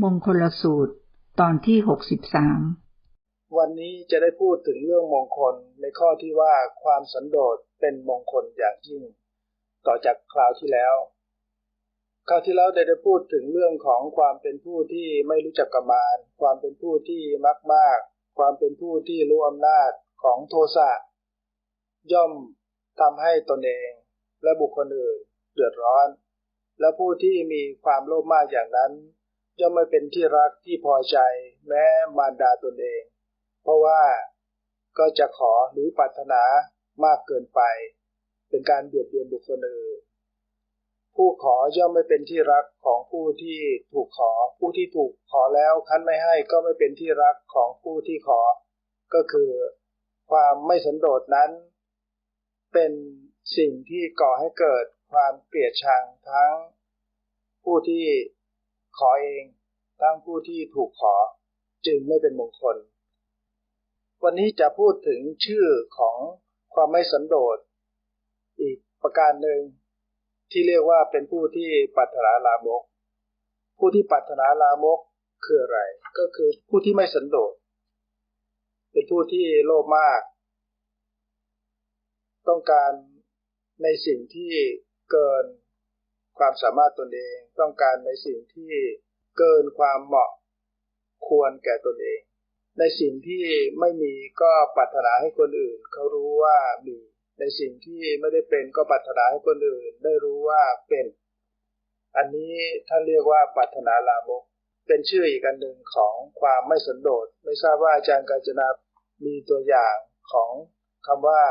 มงคลสูตร ตอนที่หกสิบสามวันนี้จะได้พูดถึงเรื่องมงคลในข้อที่ว่าความสันโดษเป็นมงคลอย่างยิ่ง ต่อจากคราวที่แล้ว คราวที่แล้วได้ได้พูดถึงเรื่องของความเป็นผู้ที่ไม่รู้จักกมานความเป็นผู้ที่มักมาก ความเป็นผู้ที่รู้อำนาจของโทสะย่อมทำให้ตนเองและบุคคลอื่นเดือดร้อน และผู้ที่มีความโลภมากอย่างนั้น ย่อมไม่เป็นที่รักที่พอใจแม้มารดาตนเอง เพราะว่าก็จะขอหรือปรารถนามากเกินไป เป็นการเบียดเบียนบุคคลอื่นผู้ขอย่อมไม่เป็นที่รักของผู้ที่ถูกขอ ผู้ที่ถูกขอแล้วคั้นไม่ให้ก็ไม่เป็นที่รักของผู้ที่ขอ ก็คือ ความไม่สันโดษนั้น เป็นสิ่งที่ก่อให้เกิดความเกลียดชังทั้ง ผู้ที่ ขอเองทั้งผู้ที่ถูกขอจึงไม่เป็นมงคล วันนี้จะพูดถึงชื่อของความไม่สันโดษอีกประการหนึ่งที่เรียกว่าเป็นผู้ที่ปัตนาลามก ผู้ที่ปัตนาลามกคืออะไร ก็คือผู้ที่ไม่สันโดษ เป็นผู้ที่โลภมาก ต้องการในสิ่งที่เกิน ความสามารถตนเองต้องการในสิ่งที่เกินความเหมาะควรแก่ตนเอง ในสิ่งที่ไม่มีก็ปรารถนาให้คนอื่นเขารู้ว่ามีในสิ่งที่ไม่ได้เป็นก็ปรารถนาให้คนอื่นได้รู้ว่าเป็น อันนี้ท่านเรียกว่าปรารถนาลามก เป็นชื่ออีกอันหนึ่งของความไม่สันโดษ ไม่ทราบว่าอาจารย์กาญจนามีตัวอย่างของคำว่า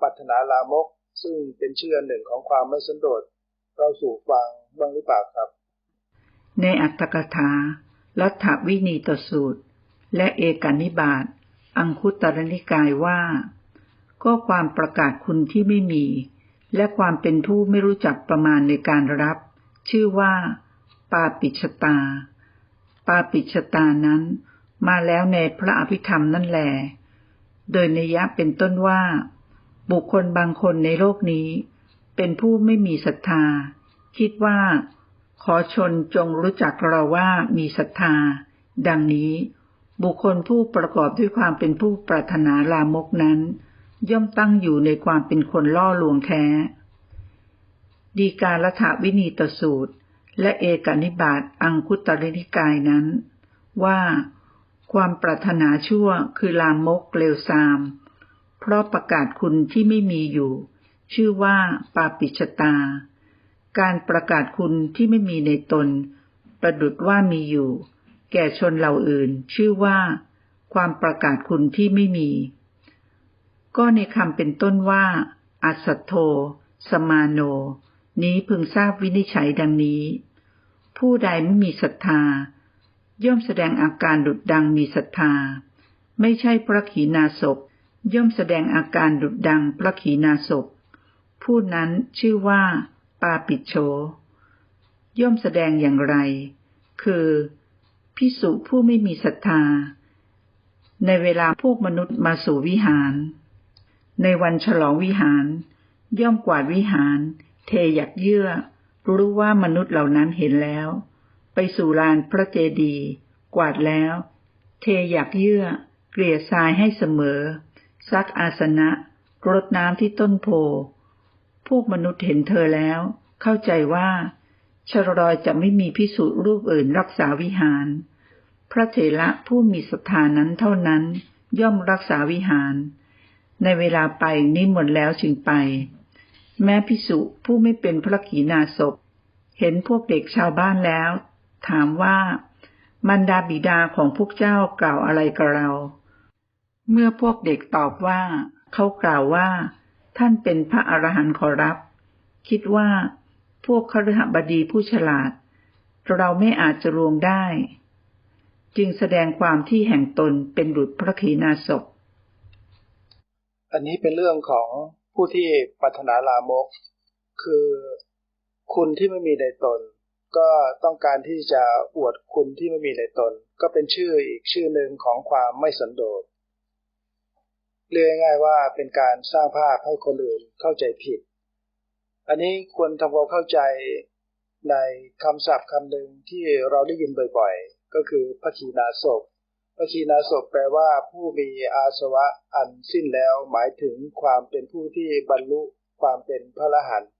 ปรารถนาลามก ซึ่งเป็นชื่ออันหนึ่งของความไม่สันโดษ เราสู่ฟังบ้างหรือเปล่าครับ ในอัตถกถา ลัทธวินีตสูตร และเอกานิบาตอังคุตรนิกายว่า ก็ความประกาศคุณที่ไม่มี และความเป็นผู้ไม่รู้จักประมาณในการรับ ชื่อว่า ปาปิชตา ปาปิชตานั้น มาแล้วในพระอภิธรรมนั่นแหลโดยในยะเป็นต้นว่า บุคคลบางคนในโลกนี้ เป็นผู้ไม่มีศรัทธา คิดว่า ขอชนจงรู้จักเราว่ามีศรัทธา ดังนี้ บุคคลผู้ประกอบด้วยความเป็นผู้ปรารถนาลามกนั้น ย่อมตั้งอยู่ในความเป็นคนล่อลวงแท้ ดีการละถวินีตสูตร และเอกนิบาตอังคุตรินิกายนั้น ว่าความปรารถนาชั่วคือลามกเลวซาม เพราะประกาศคุณที่ไม่มีอยู่ ชื่อว่าปาปิชตา การประกาศคุณที่ไม่มีในตน ประดุดว่ามีอยู่ แก่ชนเหล่าอื่น ชื่อว่า ความประกาศคุณที่ไม่มี ก็ในคำเป็นต้นว่า อัสโท สมาโน นี้พึงทราบวินิจฉัยดังนี้ ผู้ใดไม่มีศรัทธา ย่อมแสดงอาการดุดดังมีศรัทธา ไม่ใช่พระขีณาศพย่อมแสดงอาการดุดดังพระขีณาศพ ผู้นั้นชื่อว่าปาปิโช ย่อมแสดงอย่างไร คือพิสุผู้ไม่มีศรัทธา ในเวลาพวกมนุษย์มาสู่วิหาร ในวันฉลองวิหาร ย่อมกวาดวิหาร เทหยักเยื่อ รู้ว่ามนุษย์เหล่านั้นเห็นแล้ว ไปสู่ลานพระเจดีย์กวาดแล้ว เทหยักเยื่อ เกลี่ยทรายให้เสมอ ซักอาสนะรดน้ำที่ต้นโพ พวกมนุษย์เห็นเธอแล้ว เข้าใจว่าชรรอยจะไม่มีพิสูจน์รูปอื่นรักษาวิหาร พระเถระผู้มีศรัทธานั้นเท่านั้น ย่อมรักษาวิหาร ในเวลาไปนิมนต์แล้วจึงไป แม้พิสุผู้ไม่เป็นพระขีณาสพเห็นพวกเด็กชาวบ้านแล้ว ถามว่า มันดาบิดาของพวกเจ้ากล่าวอะไรกับเรา เมื่อพวกเด็กตอบว่า เขากล่าวว่า ท่านเป็นพระอรหันต์ขอรับ คิดว่า พวกคฤหบดีผู้ฉลาด เราไม่อาจจะรวงได้ จึงแสดงความที่แห่งตนเป็นบุตรพระขีณาสพอันนี้เป็นเรื่องของผู้ที่ปรารถนาลามก คือคุณที่ไม่มีในตน ก็ต้องการที่จะอวดคุณที่ไม่มีในตน ก็เป็นชื่ออีกชื่อหนึ่งของความไม่สันโดษ เรียกง่ายว่าเป็นการสร้างภาพให้คนอื่นเข้าใจผิด อันนี้ควรทำความเข้าใจในคำศัพท์คำหนึ่งที่เราได้ยินบ่อยๆ ก็คือพระขีณาสพพระขีณาสพแปลว่าผู้มีอาสวะอันสิ้นแล้ว หมายถึงความเป็นผู้ที่บรรลุความเป็นพระอรหันต์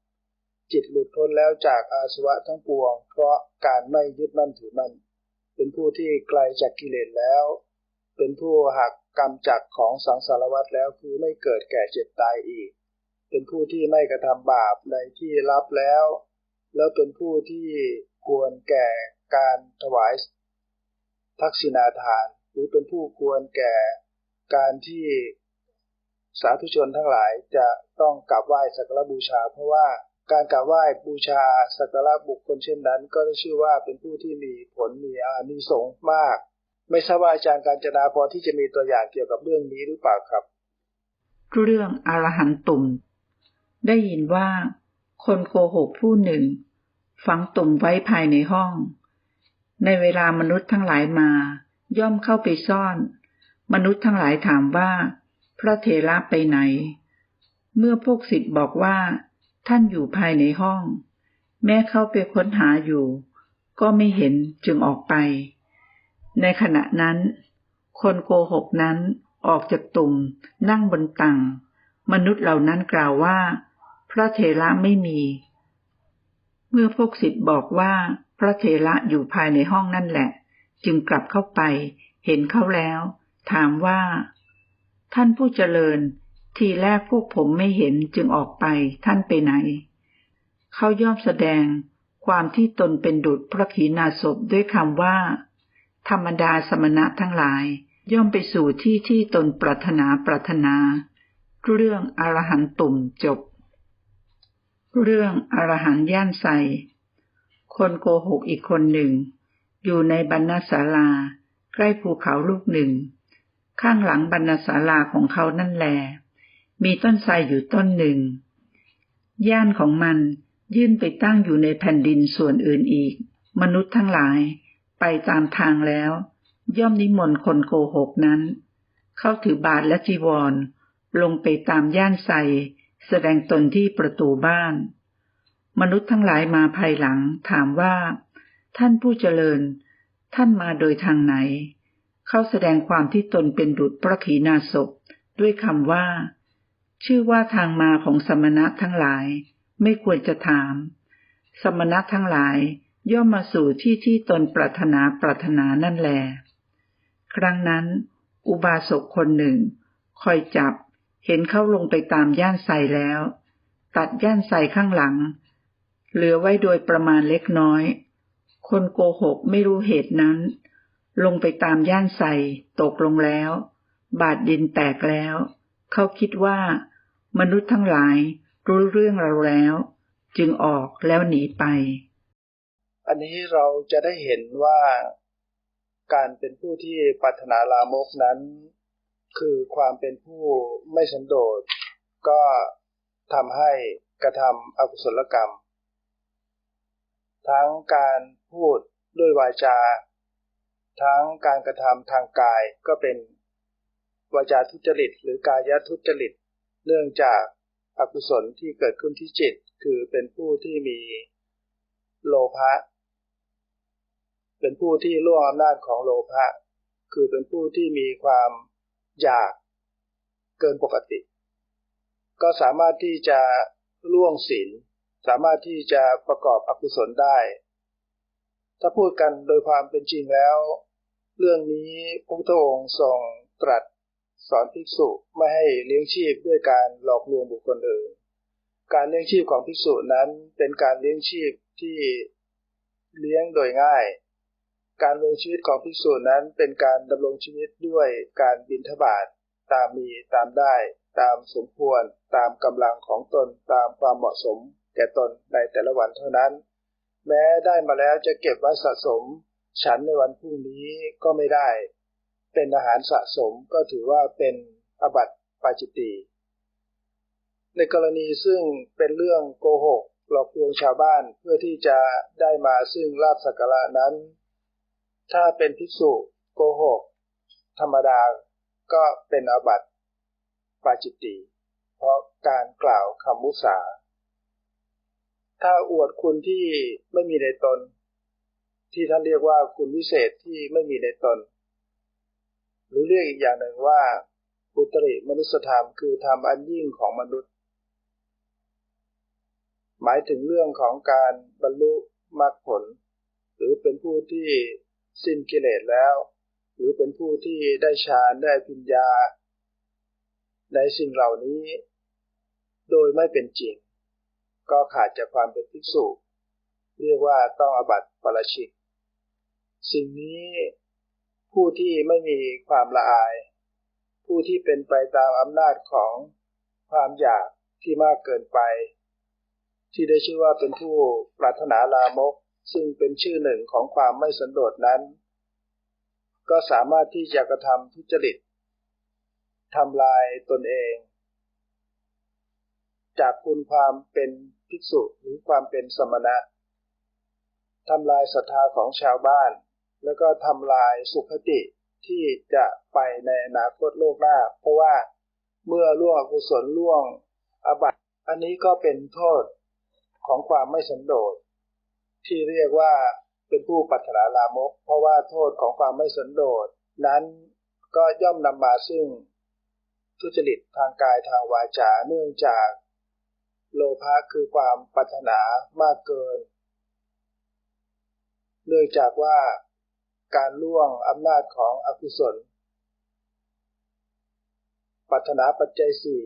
จิตหลุดพ้นแล้วจากอาสวะทั้งปวง เพราะการไม่ยึดมั่นถือมั่นเป็นผู้ที่ไกลจากกิเลสแล้ว เป็นผู้หัก กรรมจักของสังสารวัฏแล้วคือไม่เกิดแก่เจ็บตายอีก เป็นผู้ที่ไม่กระทำบาปในที่รับแล้ว แล้วเป็นผู้ที่ควรแก่การถวายทักษิณาทาน หรือเป็นผู้ควรแก่การที่สาธุชนทั้งหลายจะต้องกราบไหว้สักการบูชา เพราะว่าการกราบไหว้บูชาสักการะบุคคลเช่นนั้น ก็ได้ชื่อว่าเป็นผู้ที่มีผลมีอานิสงส์มาก ไม่ทราบว่าอาจารย์การจนาพอที่จะมีตัวอย่างเกี่ยวกับเรื่องนี้หรือเปล่าครับ เรื่องอรหันตุ่ม ได้ยินว่า คนโกหกผู้หนึ่ง ฝังตุ่มไว้ภายในห้อง ในเวลามนุษย์ทั้งหลายมา ย่อมเข้าไปซ่อน มนุษย์ทั้งหลายถามว่า พระเทระไปไหน เมื่อพวกสิทธ์บอกว่า ท่านอยู่ภายในห้อง แม่เข้าไปค้นหาอยู่ ก็ไม่เห็นจึงออกไป ในขณะนั้น คนโกหกนั้นออกจากตุ่ม นั่งบนตังมนุษย์เหล่านั้นกล่าวว่า พระเทระไม่มี เมื่อพวกสิทธิ์บอกว่า พระเทระอยู่ภายในห้องนั่นแหละ จึงกลับเข้าไป เห็นเขาแล้ว ถามว่า ท่านผู้เจริญ ทีแรกพวกผมไม่เห็นจึงออกไป ท่านไปไหน เขาย่อมแสดงความที่ตนเป็นดุจพระขีณาสพด้วยคำว่า ธรรมดาสมณะทั้งหลาย ย่อมไปสู่ที่ที่ตนปรารถนาปรารถนา เรื่องอรหันตุ่มจบ เรื่องอรหันย่านใสคนโกหกอีกคนหนึ่ง อยู่ในบรรณศาลา ใกล้ภูเขาลูกหนึ่ง ข้างหลังบรรณศาลาของเขานั่นแหลมีต้นไทรอยู่ต้นหนึ่ง ย่านของมันยื่นไปตั้งอยู่ในแผ่นดินส่วนอื่นอีก มนุษย์ทั้งหลาย ไปตามทางแล้ว ย่อมนิมนต์คนโกหกนั้น เข้าถือบาทและจีวร ลงไปตามย่านไทรแสดงตนที่ประตูบ้าน มนุษย์ทั้งหลายมาภายหลัง ถามว่า ท่านผู้เจริญ ท่านมาโดยทางไหน เขาแสดงความที่ตนเป็นดุจพระขีณาสพด้วยคำว่า ชื่อว่าทางมาของสมณะทั้งหลาย ไม่ควรจะถาม สมณะทั้งหลาย ย่อมมาสู่ที่ที่ตนปรารถนาปรารถนานั่นแล ครั้งนั้น อุบาสกคนหนึ่ง คอยจับ เห็นเข้าลงไปตามย่านใสแล้ว ตัดย่านใสข้างหลัง เหลือไว้โดยประมาณเล็กน้อย คนโกหกไม่รู้เหตุนั้น ลงไปตามย่านใสตกลงแล้ว บาดดินแตกแล้ว เขาคิดว่า มนุษย์ทั้งหลายรู้เรื่องเราแล้ว จึงออกแล้วหนีไป อันนี้เราจะได้เห็นว่าการเป็นผู้ที่ปรารถนาลามกนั้น คือความเป็นผู้ไม่สันโดษก็ทำให้กระทำอกุศลกรรม ทั้งการพูดด้วยวาจา ทั้งการกระทำทางกายก็เป็นวาจาทุจริต หรือกายทุจริต เนื่องจากอกุศลที่เกิดขึ้นที่จิต คือเป็นผู้ที่มีโลภะ เป็นผู้ที่ล่วงอำนาจของโลภะคือเป็นผู้ที่มีความอยากเกินปกติ ก็สามารถที่จะล่วงศีลสามารถที่จะประกอบอกุศลได้ ถ้าพูดกันโดยความเป็นจริงแล้ว เรื่องนี้พระพุทธองค์ทรงตรัสสอนภิกษุไม่ให้เลี้ยงชีพด้วยการหลอกลวงบุคคลอื่น การเลี้ยงชีพของภิกษุนั้นเป็นการเลี้ยงชีพที่เลี้ยงโดยง่าย การลงชีวิตของภิกษุนั้นเป็นการดำรงชีวิตด้วยการบินทบาทตามมีตามได้ ตามสมควร ตามกำลังของตนตามความเหมาะสม แก่ตนในแต่ละวันเท่านั้น แม้ได้มาแล้วจะเก็บไว้สะสม ฉันในวันพรุ่งนี้ก็ไม่ได้ เป็นอาหารสะสมก็ถือว่าเป็นอบัติปาจิตตีในกรณีซึ่งเป็นเรื่องโกหกหลอกลวงชาวบ้านเพื่อที่จะได้มาซึ่งลาบสักการะนั้น ถ้าเป็นภิกษุโกหก ธรรมดาก็เป็นอบัติปาจิตตีเพราะการกล่าวคำมุสา ถ้าอวดคุณที่ไม่มีในตน ที่ท่านเรียกว่าคุณวิเศษที่ไม่มีในตน หรือเรียกอีกอย่างหนึ่งว่าอุตริมนุสธรรมคือธรรมอันยิ่งของมนุษย์ หมายถึงเรื่องของการบรรลุมรรคผล หรือเป็นผู้ที่ สิ้นกิเลสแล้ว หรือเป็นผู้ที่ได้ฌานได้พิญญา ในสิ่งเหล่านี้ โดยไม่เป็นจริง ก็ขาดจากความเป็นภิกษุ เรียกว่าต้องอบัติปราชิก สิ่งนี้ผู้ที่ไม่มีความละอาย ผู้ที่เป็นไปตามอำนาจของความอยากที่มากเกินไป ที่ได้ชื่อว่าเป็นผู้ปรารถนาลามก ซึ่งเป็นชื่อหนึ่งของความไม่สันโดษนั้น ก็สามารถที่จะกระทำทุจริตทำลายตนเอง จากคุณความเป็นภิกษุหรือความเป็นสมณะทำลายศรัทธาของชาวบ้าน แล้วก็ทำลายสุขติที่จะไปในอนาคตโลกหน้า เพราะว่าเมื่อล่วงอกุศลล่วงอบัตอันนี้ก็เป็นโทษของความไม่สันโดษ ที่เรียกว่าเป็นผู้ปัจนาลามก เพราะว่าโทษของความไม่สันโดษนั้นก็ย่อมนำมาซึ่ง ทุจริตทางกายทางวาจาเนื่องจาก โลภะคือความปรารถนามากเกิน เนื่องจากว่าการล่วงอำนาจของอกุศลปัฒนาปัจจัยสี่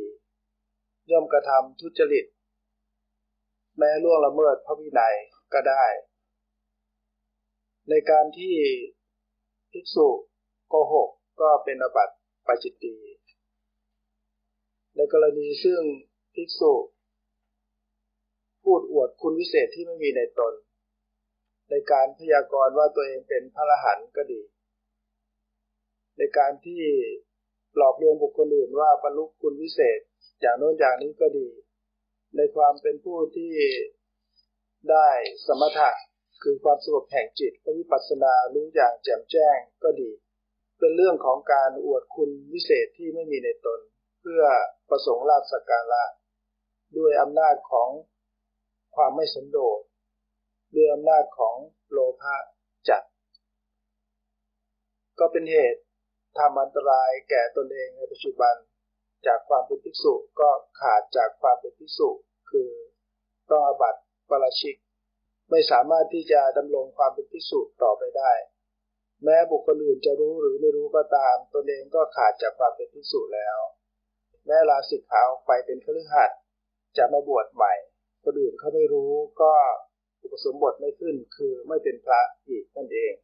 ย่อมกระทำทุจริต แม้ล่วงละเมิดพระวินัย ก็ได้ ในการที่ภิกษุโกหกก็เป็นอบัติปาจิตตีในกรณีซึ่งภิกษุ พูดอวดคุณวิเศษที่ไม่มีในตน ในการพยากรณ์ว่าตัวเองเป็นพระอรหันต์ก็ดี ในการที่หลอกลวงบุคคลอื่นว่าบรรลุคุณวิเศษอย่างโน้นอย่างนี้ก็ดี ในความเป็นผู้ที่ ได้สมถะคือความสงบแห่งจิตและวิปัสสนารู้อย่างแจ่มแจ้งก็ดี เป็นเรื่องของการอวดคุณวิเศษที่ไม่มีในตน เพื่อประสงค์ลาภสักการะด้วยอำนาจของความไม่สันโดษด้วยอำนาจของโลภะจัด ก็เป็นเหตุทำอันตรายแก่ตนเองในปัจจุบัน จากความเป็นภิกษุก็ขาดจากความเป็นภิกษุ คือต้องอบัต ปราชิก ไม่สามารถที่จะดำรงความเป็นภิกษุต่อไปได้ แม้บุคคลอื่นจะรู้หรือไม่รู้ก็ตาม ตนเองก็ขาดจากความเป็นภิกษุแล้ว แม้ลาสิกขาออกไปเป็นคฤหัสถ์จะมาบวชใหม่คนอื่นเขาไม่รู้ก็อุปสมบทไม่ขึ้นคือไม่เป็นพระอีกนั่นเอง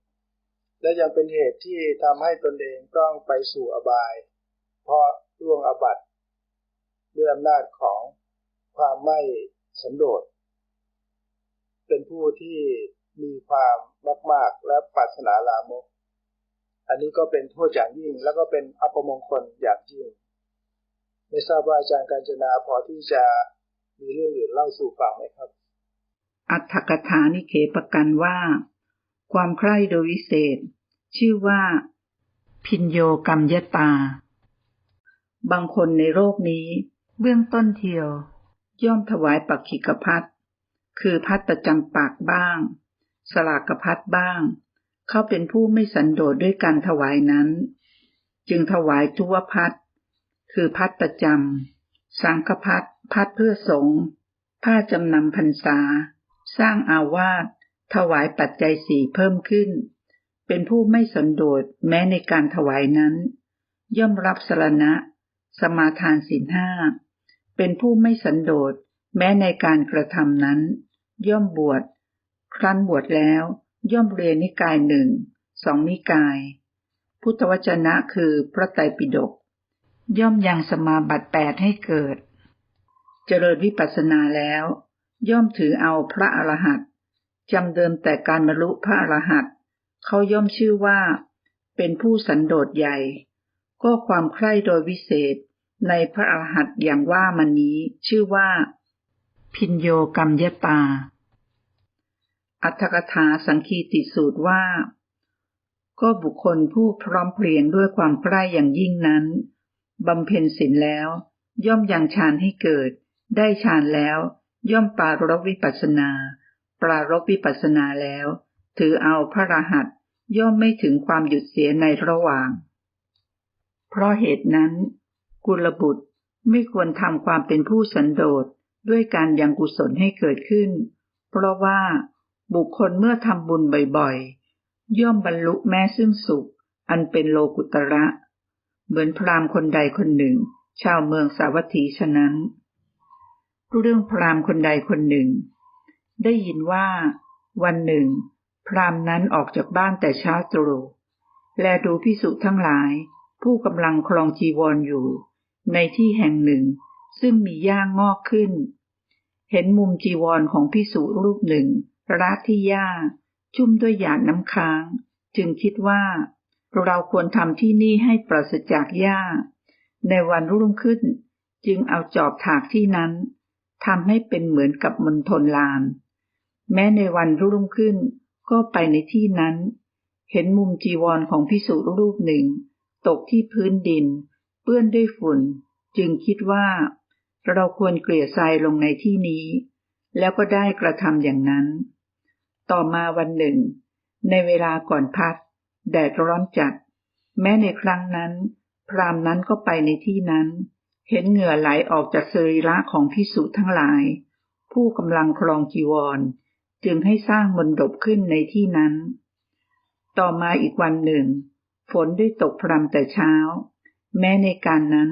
และยังเป็นเหตุที่ทำให้ตนเองต้องไปสู่อบาย เพราะร่วงอบัตด้วยอำนาจของความไม่สันโดษ เป็นผู้ที่มีความมาก ๆ และปรารถนาลามก อันนี้ก็เป็นโทษอย่างยิ่ง แล้วก็เป็นอัปมงคลอย่างยิ่ง ไม่ทราบว่าอาจารย์การจนาพอที่จะมีเรื่องอื่นเล่าสู่ฟังไหมครับ อัตถกถานิเคปกันว่า ความใคร่โดยวิเศษ ชื่อว่า พินโยกรรมยตา บางคนในโลกนี้ เบื้องต้นเทียว ย่อมถวายปักขิกพัด คือพัดประจำปากบ้าง สลากพัดบ้าง เขาเป็นผู้ไม่สันโดษด้วยการถวายนั้น จึงถวายทุวพัดคือพัดประจำสังฆพัดพัดเพื่อสงผ้าจำนำพรรษา สร้างอาวาสถวายปัจจัยสี่เพิ่มขึ้น เป็นผู้ไม่สันโดษแม้ในการถวายนั้น ย่อมรับสรณะ สมาทานสินห้าเป็นผู้ไม่สันโดษแม้ในการกระทำนั้น ย่อมบวช ครั้นบวชแล้ว ย่อมเรียนนิกายหนึ่งสองนิกาย พุทธวจนะคือพระไตรปิฎกย่อมยังสมาบัติแปดให้เกิด เจริญวิปัสสนาแล้ว ย่อมถือเอาพระอรหันต์จำเดิมแต่การบรรลุพระอรหันต์เขาย่อมชื่อว่า เป็นผู้สันโดษใหญ่ ก็ความใคร่โดยวิเศษในพระอรหันต์อย่างว่ามันนี้ชื่อว่า พินโยกรรมยตา อัตถกถาสังคีติสูตรว่า ก็บุคคลผู้พร้อมเพรียงด้วยความใกล้อย่างยิ่งนั้นบำเพ็ญศีลแล้ว ย่อมยังฌานให้เกิด ได้ฌานแล้ว ย่อมปารบวิปัสนา ปรารบวิปัสนาแล้ว ถือเอาพระรหัสย่อมไม่ถึงความหยุดเสียในระหว่าง เพราะเหตุนั้น กุลบุตรไม่ควรทำความเป็นผู้สันโดษ ด้วยการยังกุศลให้เกิดขึ้น เพราะว่าบุคคลเมื่อทำบุญบ่อยๆ ย่อมบรรลุแม้ซึ่งสุข อันเป็นโลกุตระ เหมือนพราหมณ์คนใดคนหนึ่ง ชาวเมืองสาวัตถีฉะนั้น เรื่องพราหมณ์คนใดคนหนึ่ง ได้ยินว่า วันหนึ่ง พราหมณ์นั้นออกจากบ้านแต่เช้าตรู่และดูพิสุทั้งหลาย ผู้กำลังคลองจีวรออยู่ ในที่แห่งหนึ่ง ซึ่งมีหญ้างงอกขึ้น เห็นมุมจีวรของพิสุรูปหนึ่งระที่หญ้าชุ่มด้วยหยาดน้ำค้าง จึงคิดว่า เราควรทำที่นี่ให้ปราศจากหญ้า ในวันรุ่งขึ้น จึงเอาจอบถากที่นั้นทำให้เป็นเหมือนกับมณฑลลาน แม้ในวันรุ่งขึ้นก็ไปในที่นั้น เห็นมุมจีวรของพิสุรูปหนึ่ง ตกที่พื้นดิน เปื้อนด้วยฝุ่น จึงคิดว่า เราควรเกลี่ยทรายลงในที่นี้ แล้วก็ได้กระทำอย่างนั้น ต่อมาวันหนึ่ง ในเวลาก่อนพักแดดร้อนจัด แม้ในครั้งนั้น พรามนั้นก็ไปในที่นั้น เห็นเหงื่อไหลออกจากสรีระของพิสุทั้งหลาย ผู้กำลังครองจีวร จึงให้สร้างมนดบขึ้นในที่นั้น ต่อมาอีกวันหนึ่ง ฝนได้ตกพรำแต่เช้า แม้ในการนั้น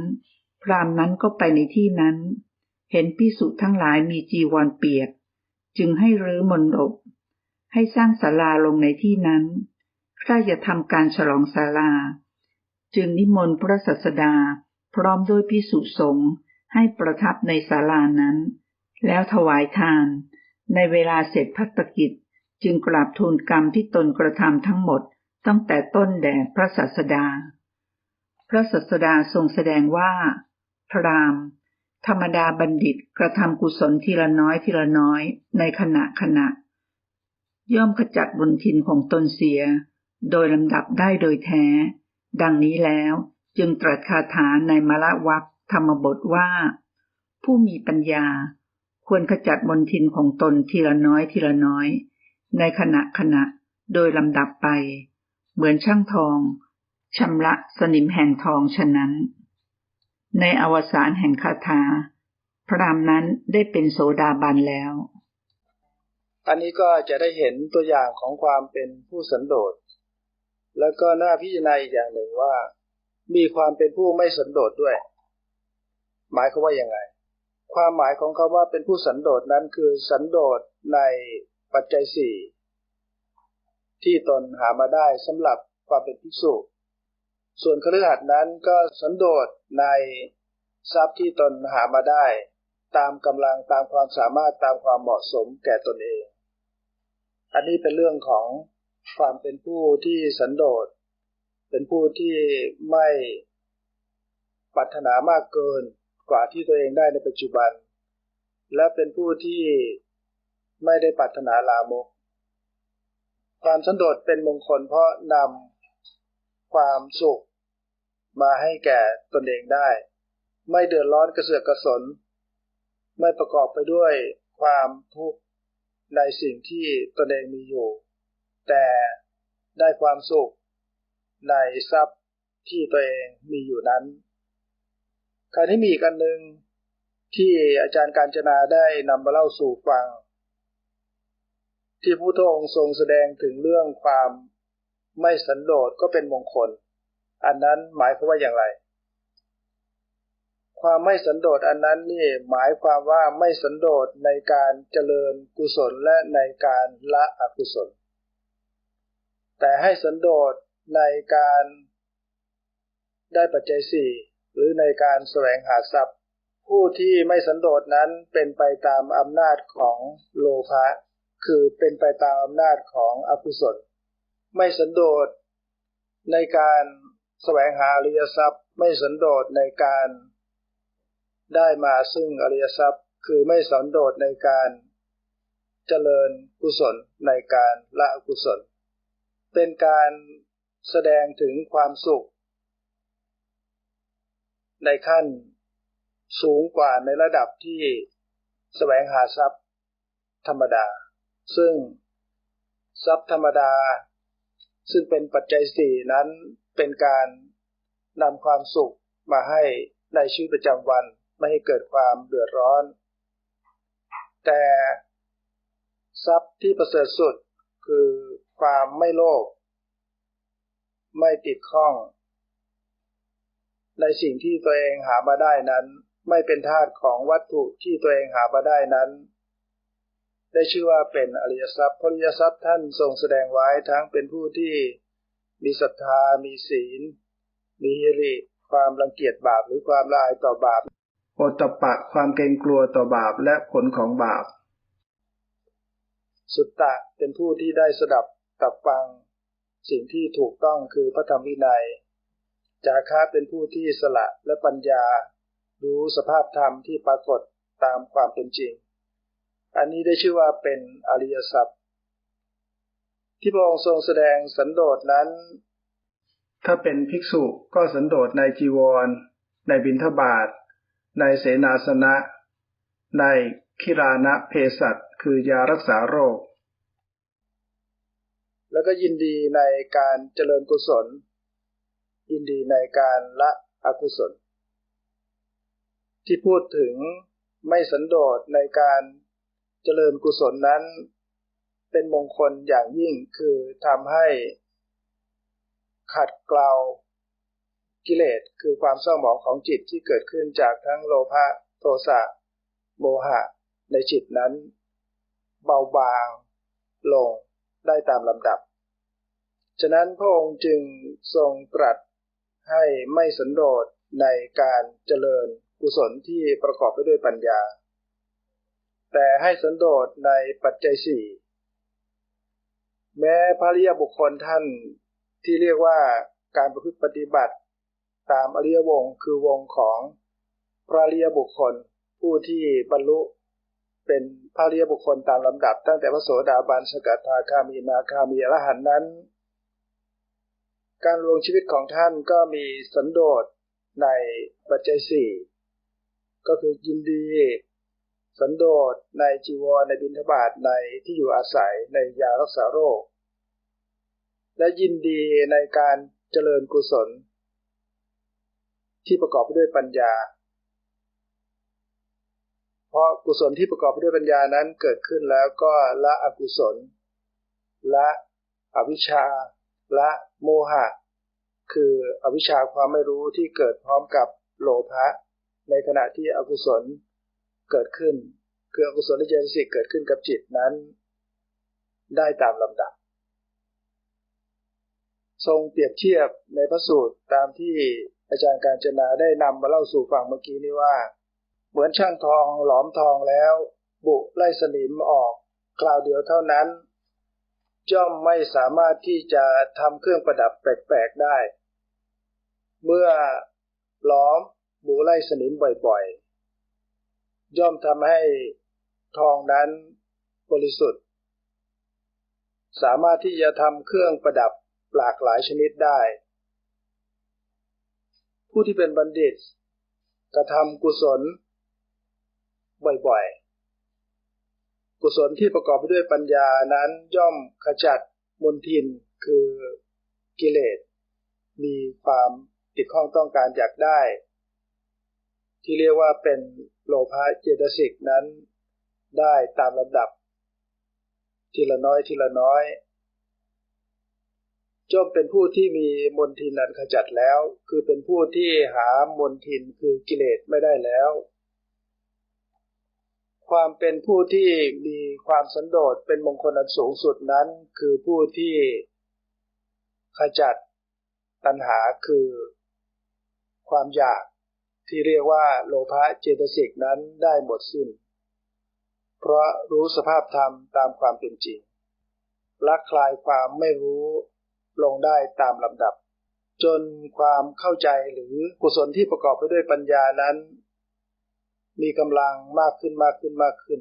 พรามนั้นก็ไปในที่นั้น เห็นพิสุทั้งหลายมีจีวรเปียก จึงให้รื้อมนดบให้สร้างศาลาลงในที่นั้นถ้าจะทำการฉลองศาลา จึงนิมนต์พระศัสดา พร้อมด้วยพิสุสงฆ์ให้ประทับในศาลานั้น แล้วถวายทาน ในเวลาเสร็จพัฒกิจ จึงกราบทูลกรรมที่ตนกระทำทั้งหมดตั้งแต่ต้นแด่พระสัสดา พระสัสดาทรงแสดงว่า พรามธรรมดาบัณฑิตกระทำกุศลทีละน้อยทีละน้อย ในขณะขณะ ย่อมขจัดบนทินของตนเสีย โดยลำดับได้โดยแท้ ดังนี้แล้วจึงตรัสคาถาในมละวัคธรรมบทว่า ผู้มีปัญญา ควรขจัดมนทินของตนทีละน้อยทีละน้อย ในขณะขณะโดยลำดับไป เหมือนช่างทองชำระสนิมแห่งทองฉะนั้น ในอวสานแห่งคาถา พระรามนั้นได้เป็นโสดาบันแล้ว อันนี้ก็จะได้เห็นตัวอย่างของความเป็นผู้สันโดษ แล้วก็น่าพิจารณาอีกอย่างหนึ่งว่า มีความเป็นผู้ไม่สันโดษด้วย หมายควาว่าอย่างไรความหมายของคาว่าเป็นผู้สันโดษนั้นคือสันโดษในปัจจัยสี่ที่ตนหามาได้สำหรับความเป็นภิกษุ ส่วนคฤหัสถ์นั้นก็สันโดษในทรัพย์ที่ตนหามาได้ ตามกำลังตามความสามารถตามความเหมาะสมแก่ตนเอง อันนี้เป็นเรื่องของความเป็นผู้ที่สันโดษ เป็นผู้ที่ไม่ปรารถนามากเกินกว่าที่ตัวเองได้ในปัจจุบัน และเป็นผู้ที่ไม่ได้ปรารถนาลามก ความสันโดษเป็นมงคลเพราะนำความสุข มาให้แก่ตนเองได้ ไม่เดือดร้อนกระเสือกกระสน ไม่ประกอบไปด้วยความทุกข์ในสิ่งที่ตนเองมีอยู่ แต่ได้ความสุขในทรัพย์ที่ตัวเองมีอยู่นั้น คราวนี้มีอีกอันหนึ่งที่อาจารย์การจนาได้นำมาเล่าสู่ฟัง ที่ผู้ทองทรงแสดงถึงเรื่องความไม่สันโดษก็เป็นมงคล อันนั้นหมายความว่าอย่างไร ความไม่สันโดษอันนั้นนี่หมายความว่าไม่สันโดษในการเจริญกุศลและในการละอกุศล แต่ให้สันโดษในการได้ปัจจัยสี่หรือในการแสวงหาทรัพย์ ผู้ที่ไม่สันโดษนั้นเป็นไปตามอำนาจของโลภะคือเป็นไปตามอำนาจของอกุศล ไม่สันโดษในการ แสวงหาอริยทรัพย์ไม่สันโดษในการ ได้มาซึ่งอริยทรัพย์คือไม่สันโดษในการเจริญกุศลในการละกุศล เป็นการแสดงถึงความสุข ในขั้นสูงกว่าในระดับที่แสวงหาทรัพย์ ธรรมดา ซึ่งทรัพย์ธรรมดา ซึ่งเป็นปัจจัยสี่นั้น เป็นการนำความสุขมาให้ในชีวิตประจำวันไม่ให้เกิดความเดือดร้อน แต่ทรัพย์ที่ประเสริฐสุดคือความไม่โลภไม่ติดข้อง ในสิ่งที่ตัวเองหามาได้นั้น ไม่เป็นทาสของวัตถุที่ตัวเองหามาได้นั้น ได้ชื่อว่าเป็นอริยทรัพย์พอริยทรัพย์ท่านทรงแสดงไว้ทั้งเป็นผู้ที่ มีศรัทธา มีศีล มีฮิริ ความรังเกียจบาปหรือความละอายต่อบาปโอตปะความเกรงกลัวต่อบาปและผลของบาป สุตตะเป็นผู้ที่ได้สดับตับฟัง สิ่งที่ถูกต้องคือพระธรรมวินัย จาคะเป็นผู้ที่สละและปัญญา รู้สภาพธรรมที่ปรากฏตามความเป็นจริง อันนี้ได้ชื่อว่าเป็นอริยสัพ ที่พระองค์ทรงแสดงสันโดษนั้น ถ้าเป็นภิกษุก็สันโดษในจีวร ในบิณฑบาต ในเสนาสนะ ในคิรานะเพสัตคือยารักษาโรค แล้วก็ยินดีในการเจริญกุศล ยินดีในการละอกุศล ที่พูดถึงไม่สันโดษในการเจริญกุศลนั้น เป็นมงคลอย่างยิ่งคือทำให้ขัดเกลากิเลสคือความเศร้าหมองของจิตที่เกิดขึ้นจากทั้งโลภะโทสะโมหะ ในจิตนั้น เบาบางลงได้ตามลำดับ ฉะนั้นพระองค์จึงทรงตรัสให้ไม่สันโดษในการเจริญกุศลที่ประกอบไปด้วยปัญญา แต่ให้สันโดษในปัจจัยสี่ แม้พระริยบุคคลท่านที่เรียกว่าการประพฤติปฏิบัติ ตามอริยวงคือวงของพระริยบุคคล ผู้ที่บรรลุเป็นพระริยบุคคลตามลำดับ ตั้งแต่พระโสดาบันสกัทาคามีนาคามีอรหันนั้น การลงชีวิตของท่านก็มีสันโดษในปัจจัยสี่ก็คือยินดีสันโดษในจีวรในบิณฑบาตในที่อยู่อาศัยในยารักษาโรค และยินดีในการเจริญกุศล ที่ประกอบด้วยปัญญา เพราะกุศลที่ประกอบด้วยปัญญานั้นเกิดขึ้นแล้วก็ละอกุศล ละอวิชชา ละโมหะ คืออวิชชาความไม่รู้ที่เกิดพร้อมกับโลภะในขณะที่อกุศลเกิดขึ้น คืออกุศลเจตสิกเกิดขึ้นกับจิตนั้น ได้ตามลำดับ ทรงเปรียบเทียบในพระสูตรตามที่อาจารย์การจนาได้นำมาเล่าสู่ฟังเมื่อกี้นี้ว่า เหมือนช่างทองหลอมทองแล้ว บุไล่สนิมออกคราวเดียวเท่านั้นย่อมไม่สามารถที่จะทำเครื่องประดับแปลกๆได้ เมื่อหลอมบุไล่สนิมบ่อยๆ ย่อมทำให้ทองนั้นบริสุทธิ์ สามารถที่จะทำเครื่องประดับ หลากหลายชนิดได้ ผู้ที่เป็นบัณฑิต กระทำกุศล บ่อยๆ กุศลที่ประกอบไปด้วยปัญญานั้นย่อมขจัดมลทินคือกิเลส มีความติดข้องต้องการอยากได้ ที่เรียกว่าเป็นโลภะเจตสิกนั้นได้ตามลำดับ ทีละน้อยทีละน้อย จอมเป็นผู้ที่มีมนทินนั้นขจัดแล้ว คือเป็นผู้ที่หามนทินคือกิเลสไม่ได้แล้ว ความเป็นผู้ที่มีความสันโดษเป็นมงคลอันสูงสุดนั้น คือผู้ที่ขจัดตัณหาคือความอยากที่เรียกว่าโลภะเจตสิกนั้นได้หมดสิ้น เพราะรู้สภาพธรรมตามความเป็นจริงละคลายความไม่รู้ ลงได้ตามลำดับ จนความเข้าใจหรือกุศลที่ประกอบไปด้วยปัญญานั้น มีกำลังมากขึ้นมากขึ้นมากขึ้น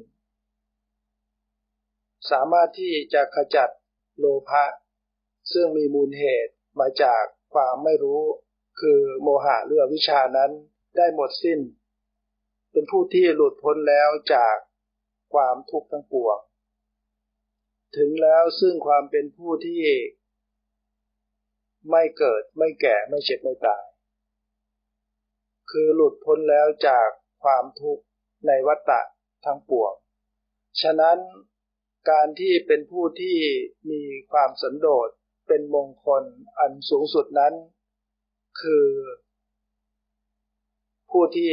สามารถที่จะขจัดโลภะซึ่งมีมูลเหตุมาจากความไม่รู้คือโมหะหรือวิชานั้นได้หมดสิ้น เป็นผู้ที่หลุดพ้นแล้วจากความทุกข์ทั้งปวง ถึงแล้วซึ่งความเป็นผู้ที่ ไม่เกิดไม่แก่ไม่เจ็บไม่ตาย คือหลุดพ้นแล้วจากความทุกข์ในวัฏฏะทั้งปวง ฉะนั้นการที่เป็นผู้ที่มีความสันโดษเป็นมงคลอันสูงสุดนั้น คือ ผู้ที่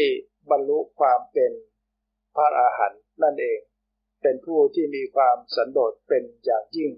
บรรลุความเป็นพระอาหารหันต์นั่นเอง เป็นผู้ที่มีความสันโดษเป็นอย่างยิ่ง